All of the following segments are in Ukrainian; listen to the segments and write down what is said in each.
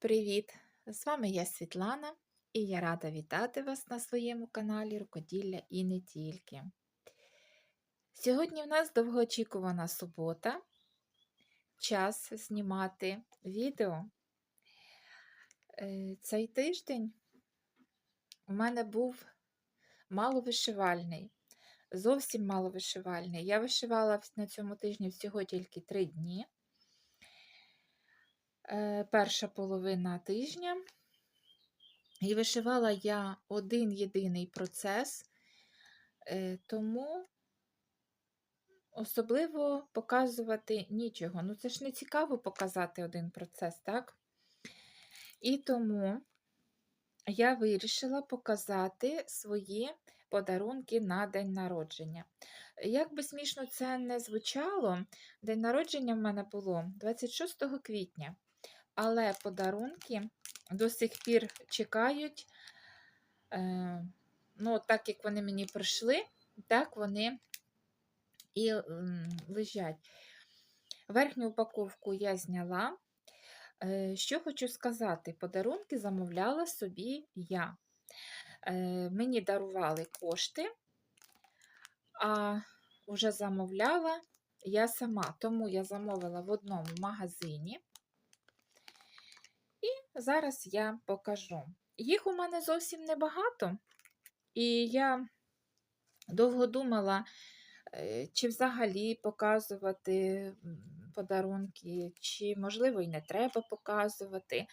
Привіт! З вами я Світлана і я рада вітати вас на своєму каналі Рукоділля і не тільки. Сьогодні в нас довгоочікувана субота. Час знімати відео. Е, Цей тиждень у мене був маловишивальний, зовсім маловишивальний. Я вишивала на цьому тижні всього тільки три дні. Е, перша половина тижня. І вишивала я один єдиний процес, е, тому особливо показувати нічого. Ну, це ж не цікаво показати один процес, так? І тому я вирішила показати свої подарунки на день народження. Як би смішно це не звучало, день народження в мене було 26 квітня але подарунки до сих пір чекають. Е, ну, так як вони мені прийшли, так вони і лежать. Верхню упаковку я зняла. Е, що хочу сказати, подарунки замовляла собі я. Е, мені дарували кошти, а вже замовляла я сама, тому я замовила в одному магазині. Зараз я покажу. Їх у мене зовсім небагато, і я довго думала, е, чи взагалі показувати подарунки, чи, можливо, і не треба показувати.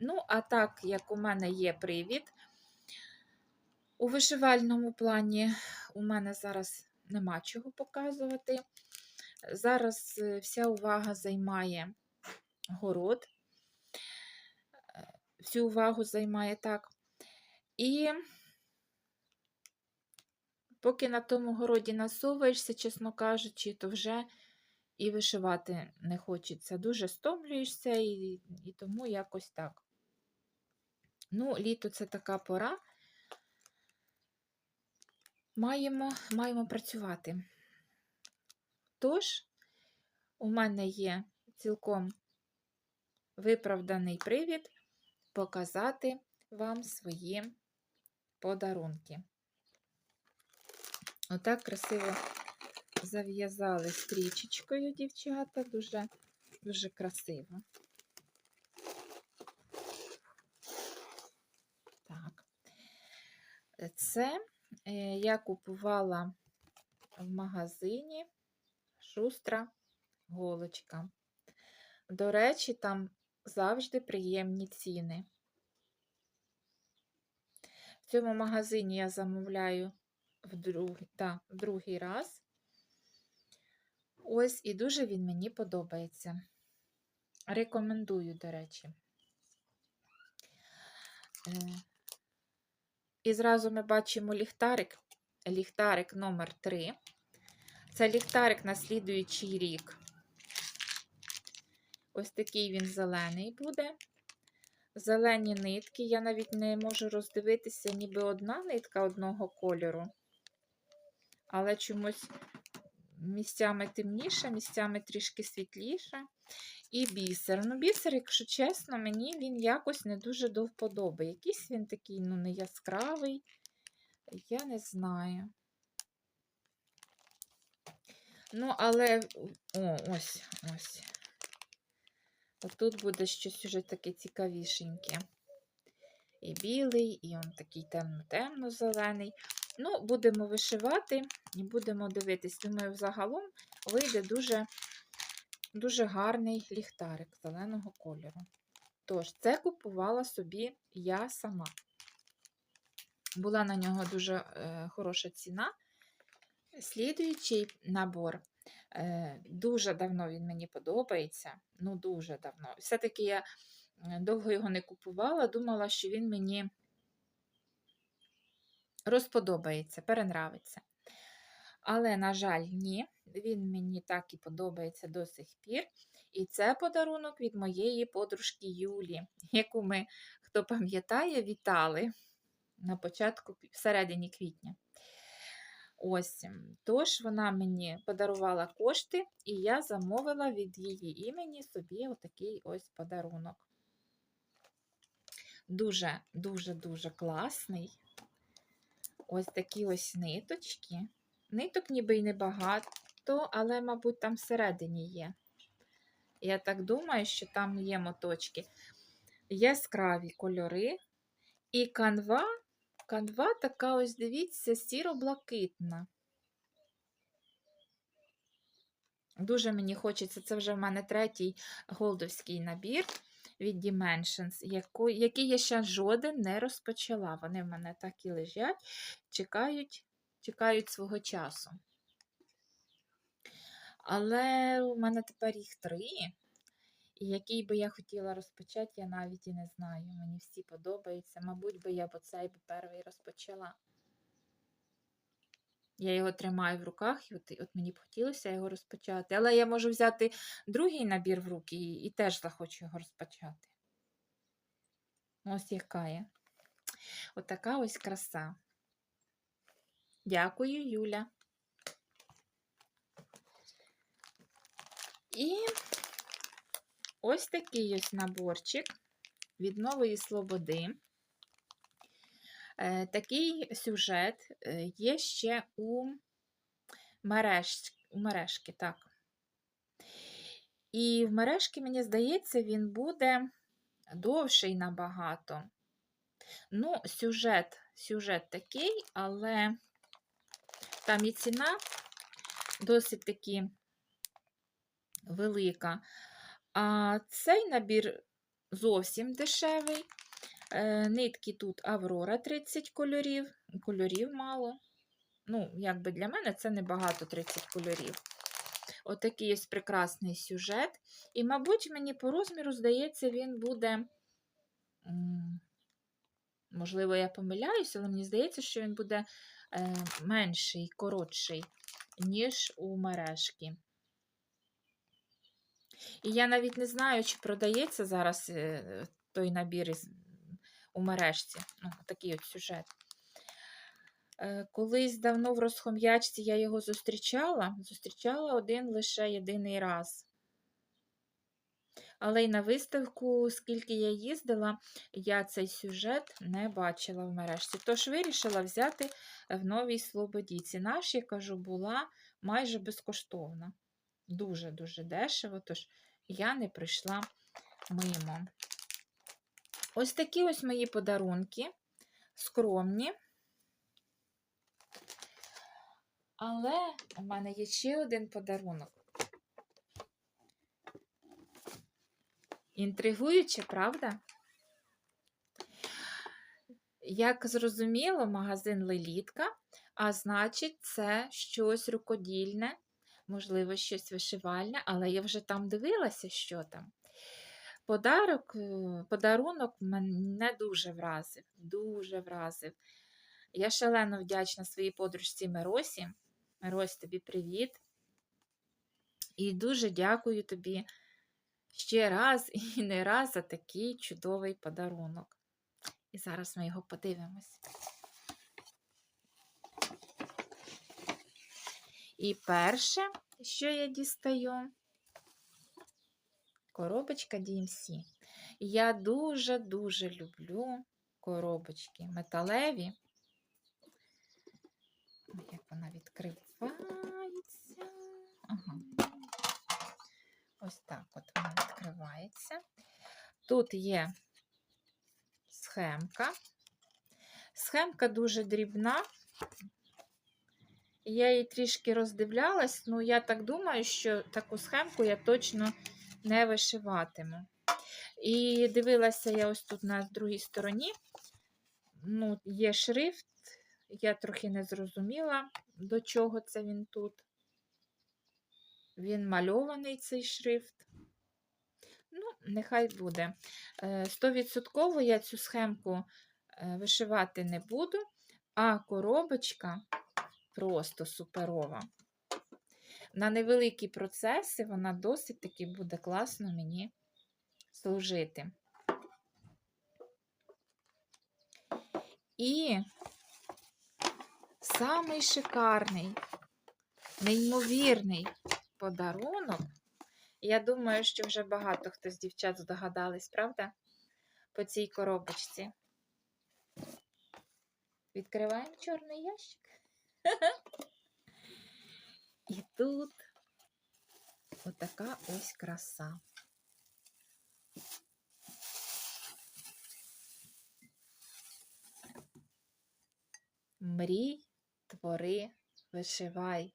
Ну, а так, як у мене є привід, у вишивальному плані у мене зараз нема чого показувати. Зараз е, вся увага займає город всю увагу займає так. І поки на тому городі насовуєшся, чесно кажучи, то вже і вишивати не хочеться. Дуже стомлюєшся, і, і тому якось так. Ну, літо це така пора. Маємо, маємо працювати. Тож, у мене є цілком виправданий привід показати вам свої подарунки. Отак красиво зав'язали стрічечкою, дівчата, дуже, дуже красиво. Так, це е, я купувала в магазині шустра голочка. До речі, там завжди приємні ціни. В цьому магазині я замовляю в другий, та, в другий раз. Ось, і дуже він мені подобається. Рекомендую, до речі. Е, і зразу ми бачимо ліхтарик, ліхтарик номер 3 Це ліхтарик на слідуючий рік. Ось такий він зелений буде. Зелені нитки. Я навіть не можу роздивитися, ніби одна нитка одного кольору. Але чомусь місцями темніше, місцями трішки світліше. І бісер. Ну, бісер, якщо чесно, мені він якось не дуже до вподоби. Якийсь він такий, ну, не яскравий. Я не знаю. Ну, але о, ось, ось. Отут буде щось уже таке цікавішеньке. І білий, і он такий темно-темно-зелений. Ну, будемо вишивати і будемо дивитись. Думаю, взагалом вийде дуже дуже гарний ліхтарик зеленого кольору. Тож, це купувала собі я сама. Була на нього дуже е, хороша ціна. Слідуючий набор дуже давно він мені подобається. Ну, дуже давно. Все-таки я е, довго його не купувала, думала, що він мені розподобається, перенравиться. Але, на жаль, ні, він мені так і подобається до сих пір. І це подарунок від моєї подружки Юлі, яку ми, хто пам'ятає, вітали на початку всередині квітня. Ось, Тож вона мені подарувала кошти, і я замовила від її імені собі отакий ось подарунок. дуже-дуже-дуже класний. Ось такі ось ниточки. Ниток ніби й небагато, але, мабуть, там всередині є. Я так думаю, що там є моточки. Яскраві кольори. І канва, канва така, ось дивіться, сіро-блакитна. Дуже мені хочеться, це вже в мене третій голдовський набір від Dimensions, який я ще жоден не розпочала. Вони в мене так і лежать, чекають, чекають свого часу. Але у мене тепер їх три. І який би я хотіла розпочати, я навіть і не знаю. Мені всі подобаються. Мабуть, би я б оцей би перший розпочала. Я його тримаю в руках, і от, от мені б хотілося його розпочати. Але я можу взяти другий набір в руки і, і теж захочу його розпочати. Ось яка є. Отака ось краса. Дякую, Юля. І ось такий ось наборчик від Нової Слободи. Е, Такий сюжет е, є ще у, мереж, мережки, так. І в мережки, мені здається, він буде довший набагато. Ну, сюжет, сюжет такий, але там і ціна досить таки велика. А цей набір зовсім дешевий. Е, Нитки тут Аврора 30 кольорів, кольорів мало. Ну, якби для мене це небагато 30 кольорів. Отакий ось прекрасний сюжет. І, мабуть, мені по розміру, здається, він буде. Можливо, я помиляюся, але мені здається, що він буде е, менший, коротший, ніж у мережки. І я навіть не знаю, чи продається зараз е, той набір у мережці. Ну, такий от сюжет. Е, Колись давно в розхом'ячці я його зустрічала. Зустрічала один лише єдиний раз. Але й на виставку, скільки я їздила, я цей сюжет не бачила в мережці. Тож вирішила взяти в новій Слободі. Ціна ж, я кажу, була майже безкоштовна. Дуже-дуже дешево, тож я не прийшла мимо. Ось такі ось мої подарунки, скромні. Але у мене є ще один подарунок. Інтригуюче, правда? Як зрозуміло, магазин Лелітка, а значить, це щось рукодільне, можливо, щось вишивальне, але я вже там дивилася, що там. Подарок, е, подарунок мене дуже вразив, дуже вразив. Я шалено вдячна своїй подружці Миросі. Мирось, тобі привіт. І дуже дякую тобі ще раз і не раз за такий чудовий подарунок. І зараз ми його подивимось. І перше, що я дістаю, коробочка DMC. Я дуже-дуже люблю коробочки металеві. Як вона відкривається. Ага. Ось так от вона відкривається. Тут є схемка. Схемка дуже дрібна. Я її трішки роздивлялась, ну я так думаю, що таку схемку я точно не вишиватиму. І дивилася я ось тут на другій стороні. Ну, Є шрифт, я трохи не зрозуміла, до чого це він тут. Він мальований цей шрифт. Ну, нехай буде. Е, Стовідсотково я цю схемку е, вишивати не буду, а коробочка просто суперова. На невеликі процеси вона досить таки буде класно мені служити. І самий шикарний, неймовірний подарунок. Я думаю, що вже багато хто з дівчат здогадались, правда? по цій коробочці. Відкриваємо чорний ящик. І тут отака ось краса. Мрій, твори, вишивай.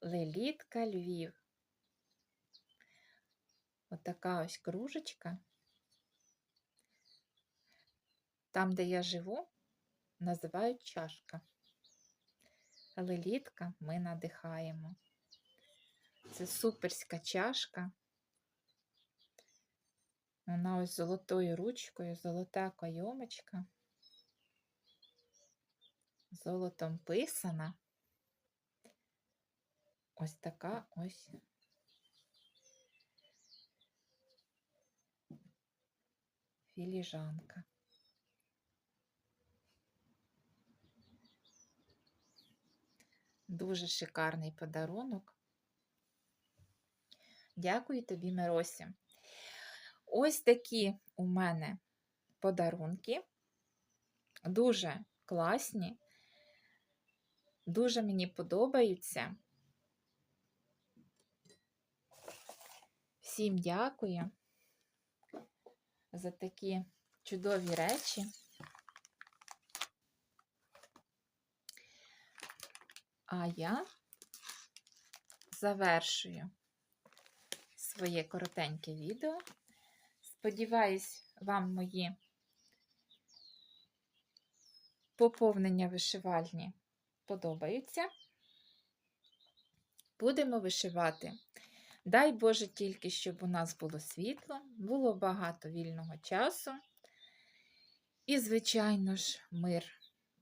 Лелітка Львів. Отака ось кружечка. Там, де я живу, називають чашка. Лелітка ми надихаємо. Це суперська чашка. Вона ось золотою ручкою, золота кайомочка. Золотом писана. Ось така ось філіжанка. Дуже шикарний подарунок. Дякую тобі, Миросі. Ось такі у мене подарунки. Дуже класні, дуже мені подобаються. Всім дякую за такі чудові речі. А я завершую своє коротеньке відео. Сподіваюсь, вам мої поповнення вишивальні подобаються. Будемо вишивати. Дай Боже тільки, щоб у нас було світло, було багато вільного часу. І, звичайно ж, мир.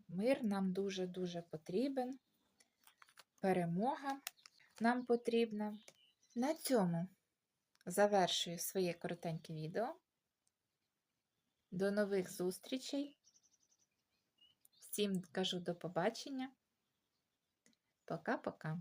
Мир нам дуже-дуже потрібен. Перемога нам потрібна. На цьому завершую своє коротеньке відео. До нових зустрічей. Всім кажу до побачення. Пока-пока.